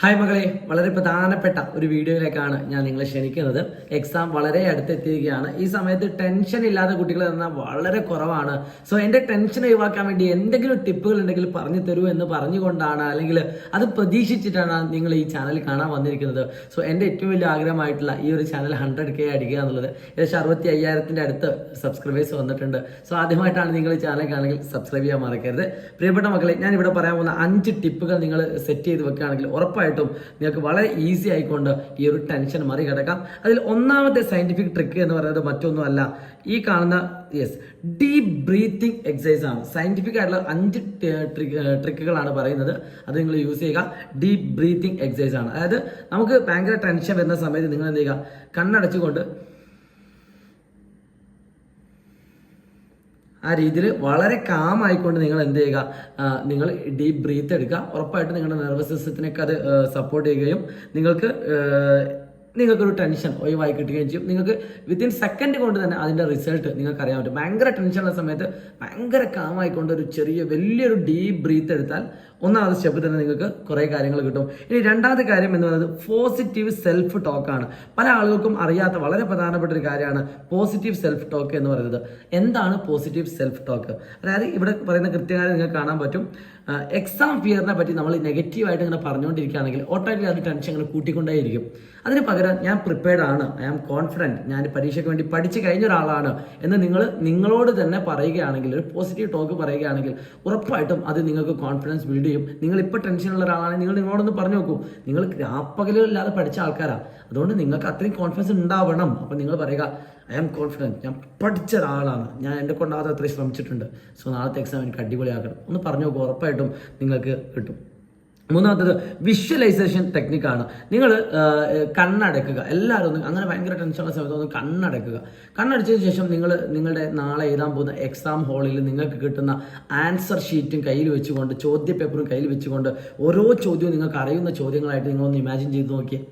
Hi മകളെ വളരെ പ്രധാനപ്പെട്ട ഒരു വീഡിയോയിലേക്കാണ് ഞാൻ നിങ്ങളെ ക്ഷണിക്കുന്നത്. എക്സാം വളരെ അടുത്തെത്തിയിരിക്കുകയാണ്. ഈ സമയത്ത് ടെൻഷൻ ഇല്ലാത്ത കുട്ടികൾ എന്നാൽ വളരെ കുറവാണ്. സോ എന്റെ ടെൻഷൻ ഒഴിവാക്കാൻ വേണ്ടി എന്തെങ്കിലും ടിപ്പുകൾ ഉണ്ടെങ്കിൽ പറഞ്ഞു തരൂ എന്ന് പറഞ്ഞുകൊണ്ടാണ് അല്ലെങ്കിൽ അത് പ്രതീക്ഷിച്ചിട്ടാണ് നിങ്ങൾ ഈ ചാനൽ കാണാൻ വന്നിരിക്കുന്നത്. സോ എന്റെ ഏറ്റവും വലിയ ആഗ്രഹമായിട്ടുള്ള ഈ ഒരു ചാനൽ ഹൺഡ്രഡ് കെ അടിക്കുക എന്നുള്ളത് ഏകദേശം അറുപത്തി അയ്യായിരത്തിന്റെ അടുത്ത് സബ്സ്ക്രൈബേഴ്സ് വന്നിട്ടുണ്ട്. സോ ആദ്യമായിട്ടാണ് നിങ്ങൾ ഈ ചാനൽ കാണുമെങ്കിൽ സബ്സ്ക്രൈബ് ചെയ്യാൻ മറക്കരുത്. പ്രിയപ്പെട്ട മക്കളെ ഞാൻ ഇവിടെ പറയാൻ പോകുന്ന അഞ്ച് ടിപ്പുകൾ നിങ്ങൾ സെറ്റ് ചെയ്ത് വെക്കുകയാണെങ്കിൽ ഉറപ്പായിട്ടും നിങ്ങൾക്ക് വളരെ ഈസി ആയിക്കൊണ്ട് ഈ ഒരു ടെൻഷൻ മറികടക്കാം. അതിൽ ഒന്നാമത്തെ സയന്റിഫിക് ട്രിക്ക് എന്ന് പറയുന്നത് മറ്റൊന്നുമല്ല. ഈ കാണുന്ന യെസ് ഡീപ് ബ്രീത്തിങ് എക്സസൈസ് ആണ്. സയന്റിഫിക് ആയിട്ടുള്ള അഞ്ച് ട്രിക്കുകളാണ് പറയുന്നത്. അത് നിങ്ങൾ യൂസ് ചെയ്യുക. ഡീപ് ബ്രീത്തിങ് എക്സസൈസ് ആണ്. അതായത് നമുക്ക് ഭയങ്കര ടെൻഷൻ വരുന്ന സമയത്ത് നിങ്ങൾ എന്ത് ചെയ്യുക? കണ്ണടച്ചുകൊണ്ട് ആ രീതിയിൽ വളരെ കാം ആയിക്കൊണ്ട് നിങ്ങൾ എന്ത് ചെയ്യുക നിങ്ങൾ ഡീപ്പ് ബ്രീത്ത് എടുക്കുക. ഉറപ്പായിട്ട് നിങ്ങളുടെ നെർവസ് സിസ്റ്റത്തിനൊക്കെ അത് സപ്പോർട്ട് ചെയ്യുകയും നിങ്ങൾക്ക് നിങ്ങൾക്കൊരു ടെൻഷൻ ഒഴിവായി കിട്ടുകയും ചെയ്യും. നിങ്ങൾക്ക് വിത്തിൻ സെക്കൻഡ് കൊണ്ട് തന്നെ അതിന്റെ റിസൾട്ട് നിങ്ങൾക്ക് അറിയാൻ പറ്റും. ഭയങ്കര ടെൻഷനുള്ള സമയത്ത് ഭയങ്കര കാമായിക്കൊണ്ട് ഒരു ചെറിയ വലിയൊരു ഡീപ്പ് ബ്രീത്ത് എടുത്താൽ ഒന്നാമത് തന്നെ നിങ്ങൾക്ക് കുറേ കാര്യങ്ങൾ കിട്ടും. ഇനി രണ്ടാമത്തെ കാര്യം എന്ന് പറയുന്നത് പോസിറ്റീവ് സെൽഫ് ടോക്കാണ് പല ആളുകൾക്കും അറിയാത്ത വളരെ പ്രധാനപ്പെട്ട ഒരു കാര്യമാണ് പോസിറ്റീവ് സെൽഫ് ടോക്ക് എന്ന് പറയുന്നത്. എന്താണ് പോസിറ്റീവ് സെൽഫ് ടോക്ക് അതായത് ഇവിടെ പറയുന്ന കൃത്യകാര്യം നിങ്ങൾക്ക് കാണാൻ പറ്റും. എക്സാം ഫിയറിനെ പറ്റി നമ്മൾ നെഗറ്റീവായിട്ട് ഇങ്ങനെ പറഞ്ഞുകൊണ്ടിരിക്കുകയാണെങ്കിൽ ഓട്ടോമാറ്റിക്കലി അത് ടെൻഷൻ ഇങ്ങനെ കൂട്ടിക്കൊണ്ടേയിരിക്കും. അതിന് പകരം ഞാൻ പ്രിപ്പയർഡ് ആണ്. ഐ ആം കോൺഫിഡന്റ് ഞാൻ പരീക്ഷയ്ക്ക് വേണ്ടി പഠിച്ചു കഴിഞ്ഞ ഒരാളാണ് എന്ന് നിങ്ങൾ നിങ്ങളോട് തന്നെ പറയുകയാണെങ്കിൽ ഒരു പോസിറ്റീവ് ടോക്ക് പറയുകയാണെങ്കിൽ ഉറപ്പായിട്ടും അത് നിങ്ങൾക്ക് കോൺഫിഡൻസ് ബിൽഡ് ചെയ്യും. നിങ്ങൾ ഇപ്പോൾ ടെൻഷനുള്ള ഒരാളാണെങ്കിൽ നിങ്ങൾ നിങ്ങളോടൊന്ന് പറഞ്ഞു നോക്കൂ. നിങ്ങൾ രാപ്പകലില്ലാതെ പഠിച്ച ആൾക്കാരാണ് അതുകൊണ്ട് നിങ്ങൾക്ക് അത്രയും കോൺഫിഡൻസ് ഉണ്ടാവണം. അപ്പം നിങ്ങൾ പറയുക ഐ ആം കോൺഫിഡന്റ് ഞാൻ പഠിച്ച ഒരാളാണ്. ഞാൻ എന്റെ കൊണ്ടാകാതെ അത്രയും ശ്രമിച്ചിട്ടുണ്ട്. സോ നാളത്തെ എക്സാം എനിക്ക് അടിപൊളിയാക്കണം. ഒന്ന് പറഞ്ഞു നോക്കൂ ഉറപ്പായിട്ടും നിങ്ങൾക്ക് കിട്ടും. മൂന്നാമത്തത് വിഷ്വലൈസേഷൻ ടെക്നിക്കാണ് നിങ്ങൾ കണ്ണടക്കുക എല്ലാവരും ഒന്ന് അങ്ങനെ ഭയങ്കര ടെൻഷനുള്ള സമയത്ത് ഒന്ന് കണ്ണടക്കുക കണ്ണടച്ചതിന് ശേഷം നിങ്ങൾ നിങ്ങളുടെ നാളെ എഴുതാൻ പോകുന്ന എക്സാം ഹാളിൽ നിങ്ങൾക്ക് കിട്ടുന്ന ആൻസർ ഷീറ്റും കയ്യിൽ വെച്ചുകൊണ്ട് ചോദ്യ പേപ്പറും കയ്യിൽ വെച്ചുകൊണ്ട് ഓരോ ചോദ്യവും നിങ്ങൾക്ക് അറിയുന്ന ചോദ്യങ്ങളായിട്ട് നിങ്ങളൊന്ന് ഇമാജിൻ ചെയ്ത് നോക്കിയേ.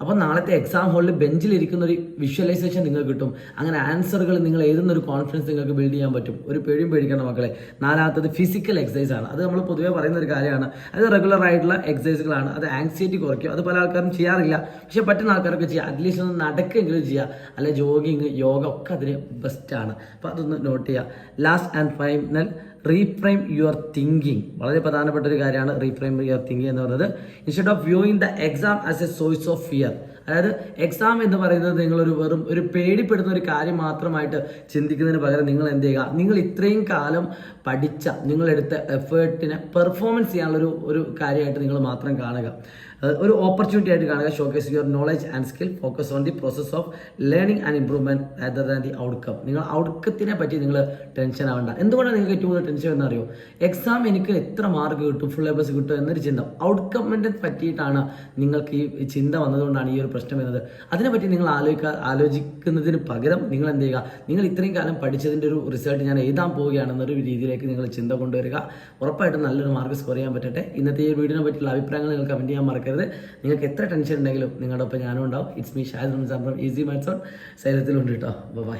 അപ്പോൾ നാളത്തെ എക്സാം ഹാളിൽ ബെഞ്ചിലിരിക്കുന്ന ഒരു വിഷ്വലൈസേഷൻ നിങ്ങൾക്ക് കിട്ടും. അങ്ങനെ ആൻസറുകൾ നിങ്ങൾ എഴുതുന്ന ഒരു കോൺഫിഡൻസ് നിങ്ങൾക്ക് ബിൽഡ് ചെയ്യാൻ പറ്റും. ഒരു പേടിയും പേടിക്കേണ്ട മക്കളെ. നാലാമത്തത് ഫിസിക്കൽ എക്സസൈസ് ആണ്. അത് നമ്മൾ പൊതുവേ പറയുന്ന ഒരു കാര്യമാണ്. അത് റെഗുലർ ആയിട്ടുള്ള എക്സസൈസുകളാണ് അത് ആങ്സൈറ്റി കുറയ്ക്കും. അത് പല ആൾക്കാരും ചെയ്യാറില്ല. പക്ഷെ പറ്റുന്ന ആൾക്കാരൊക്കെ ചെയ്യാം. അറ്റ്ലീസ്റ്റ് ഒന്ന് നടക്കെങ്കിലും ചെയ്യുക അല്ലെ ജോഗിങ് യോഗ ഒക്കെ അതിന് ബെസ്റ്റാണ് അപ്പോൾ അതൊന്ന് നോട്ട് ചെയ്യുക last and final reframe your thinking വളരെ പ്രധാനപ്പെട്ട ഒരു കാര്യമാണ് റീഫ്രെയിം യുവർ തിങ്കിങ് എന്ന് പറയുന്നത്. Instead of viewing the exam as a source of fear അതായത് എക്സാം എന്ന് പറയുന്നത് നിങ്ങളൊരു വെറും ഒരു പേടിപ്പെടുന്ന ഒരു കാര്യം മാത്രമായിട്ട് ചിന്തിക്കുന്നതിന് പകരം നിങ്ങൾ എന്ത് ചെയ്യുക? നിങ്ങൾ ഇത്രയും കാലം പഠിച്ച നിങ്ങളെടുത്ത എഫേർട്ടിനെ പെർഫോമൻസ് ചെയ്യാനുള്ള ഒരു കാര്യമായിട്ട് നിങ്ങൾ മാത്രം കാണുക. ഒരു ഓപ്പർച്യൂണിറ്റി ആയിട്ട് കാണുക. Showcase your knowledge and skill focus on the process of learning and improvement other than the outcome നിങ്ങൾ ഔട്ട്കത്തിനെ പറ്റി നിങ്ങൾ ടെൻഷൻ ആവേണ്ട. എന്തുകൊണ്ടാണ് നിങ്ങൾക്ക് ഏറ്റവും കൂടുതൽ ടെൻഷൻ എന്നറിയോ എക്സാം എനിക്ക് എത്ര മാർക്ക് കിട്ടും ഫുൾ എ കിട്ടും എന്നൊരു ചിന്ത. ഔട്ട്കമ്മിനെ പറ്റിയിട്ടാണ് നിങ്ങൾക്ക് ഈ ചിന്ത വന്നതുകൊണ്ടാണ് ഈ ഒരു പ്രശ്നം വരുന്നത്. അതിനെപ്പറ്റി നിങ്ങൾ ആലോചിക്കുക ആലോചിക്കുന്നതിന് പകരം നിങ്ങൾ എന്ത് ചെയ്യുക? നിങ്ങൾ ഇത്രയും കാലം പഠിച്ചതിന്റെ ഒരു റിസൾട്ട് ഞാൻ എഴുതാൻ പോവുകയാണെന്നൊരു രീതിയിലേക്ക് നിങ്ങൾ ചിന്ത കൊണ്ടുവരിക. ഉറപ്പായിട്ടും നല്ലൊരു മാർക്ക് സ്കോർ ചെയ്യാൻ പറ്റട്ടെ. ഇന്നത്തെ ഈ വീഡിയോനെ പറ്റിയുള്ള അഭിപ്രായങ്ങൾ നിങ്ങൾ കമന്റ് ചെയ്യാൻ മറക്കരുത്. നിങ്ങൾക്ക് എത്ര ടെൻഷൻ ഉണ്ടെങ്കിലും നിങ്ങളുടെ ഒപ്പം ഞാനും ഉണ്ടാവും. It's me Shahid Ramzan from easy maths on സൈലത്തിലുണ്ട് കേട്ടോ ബൈ